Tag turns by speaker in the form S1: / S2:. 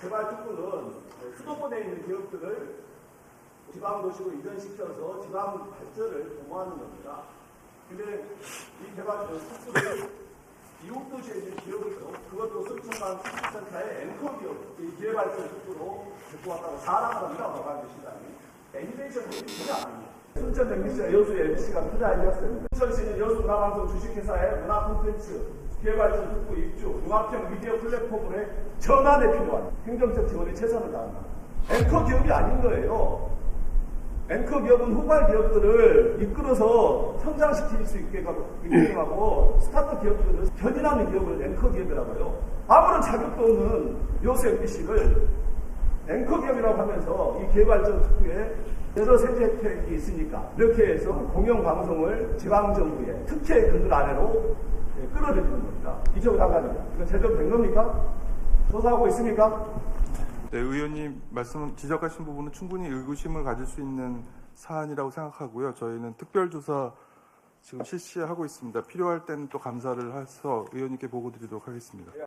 S1: 개발 특구는 수도권에 있는 기업들을 지방 도시로 이전시켜서 지방 발전을 도모하는 겁니다. 근데 이 개발 특구를 이웃 도시에 있는 기업이죠. 그것도 순천간 특수센터의 앵커 기업, 이 기회발전 특구로 듣고 왔다고 사랑합니다. 법안 시간이 애니메이션 기업이 아닙니다. 순천 MBC와 여수 MBC가 투자이었어요. 순천시는 여수 문화방송 주식회사의 문화 콘텐츠 개발전 특구 입주, 융합형 미디어 플랫폼의 전환에 필요한 행정적 지원이 최선을 다한다. 앵커 기업이 아닌 거예요. 앵커 기업은 후발 기업들을 이끌어서 성장시킬 수 있게 하고 스타트 기업들을 견인하는 기업을 앵커 기업이라고 해요. 아무런 자격도 없는 요새 MBC를 앵커 기업이라고 하면서 이 개발전 특구에 여러 세제 혜택이 있으니까 이렇게 해서 공영방송을 지방정부의 특혜 근들 아래로 예, 끌어들이는 겁니다. 이쪽으로 나가니까. 이거 제대로 된 겁니까? 조사하고 있습니까?
S2: 네, 의원님 말씀 지적하신 부분은 충분히 의구심을 가질 수 있는 사안이라고 생각하고요. 저희는 특별조사 지금 실시하고 있습니다. 필요할 때는 또 감사를 해서 의원님께 보고 드리도록 하겠습니다.